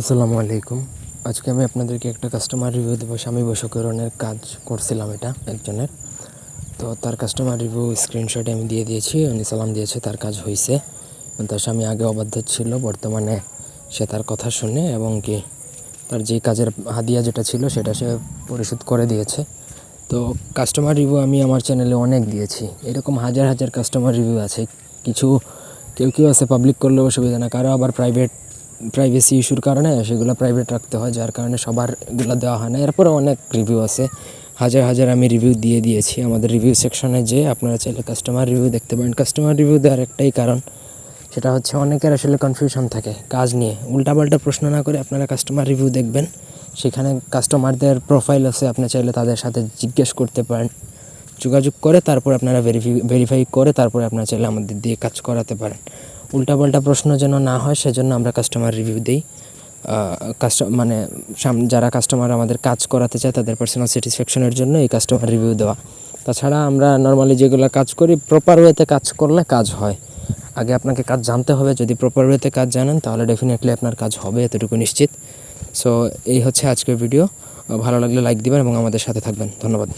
আসসালামু আলাইকুম। আজকে আমি আপনাদেরকে একটা কাস্টমার রিভিউ দেবো, স্বামী বশকরণের কাজ করছিলাম এটা একজনের। তো তার কাস্টমার রিভিউ স্ক্রিনশটে আমি দিয়ে দিয়েছি, উনি সালাম দিয়েছে, তার কাজ হয়েছে তার স্বামী আগে অবাধ্য ছিল, বর্তমানে সে তার কথা শুনে এবং কি তার যে কাজের হাদিয়া যেটা ছিল সেটা সে পরিশোধ করে দিয়েছে। তো কাস্টমার রিভিউ আমি আমার চ্যানেলে অনেক দিয়েছি। এরকম হাজার হাজার কাস্টমার রিভিউ আছে। কিছু কেউ কেউ আছে পাবলিক করলে অসুবিধা না, কারও আবার প্রাইভেট প্রাইভেসি ইস্যুর কারণে সেগুলো প্রাইভেট রাখতে হয়, যার কারণে সবার এগুলো দেওয়া হয় না। এরপরে অনেক রিভিউ আছে। হাজার হাজার আমি রিভিউ দিয়ে দিয়েছি। আমাদের রিভিউ সেকশনে যে আপনারা চাইলে কাস্টমার রিভিউ দেখতে পারেন। কাস্টমার রিভিউ দেওয়ার একটাই কারণ, সেটা হচ্ছে অনেকের আসলে কনফিউশন থাকে কাজ নিয়ে। উল্টাপাল্টা প্রশ্ন না করে আপনারা কাস্টমার রিভিউ দেখবেন। সেখানে কাস্টমারদের প্রোফাইল আছে, আপনি চাইলে তাদের সাথে জিজ্ঞেস করতে পারেন। যোগাযোগ করে তারপর আপনারা ভেরিফি ভেরিফাই করে তারপরে আপনারা চাইলে আমাদের দিয়ে কাজ করাতে পারেন। উল্টাপাল্টা প্রশ্ন যেন না হয়, সেজন্য আমরা কাস্টমার রিভিউ দিই। কাস্টম মানে যারা কাস্টমার আমাদের কাজ করাতে চায়, তাদের পার্সোনাল স্যাটিসফ্যাকশনের জন্য এই কাস্টমার রিভিউ দেওয়া। তাছাড়া আমরা নর্মালি যেগুলো কাজ করি প্রপার ওয়েতে কাজ করলে কাজ হয়। আগে আপনাকে কাজ জানতে হবে, যদি প্রপার ওয়েতে কাজ জানেন, তাহলে ডেফিনেটলি আপনার কাজ হবে, এতটুকু নিশ্চিত। সো এই হচ্ছে আজকের ভিডিও ভালো লাগলে লাইক দিবেন এবং আমাদের সাথে থাকবেন। ধন্যবাদ।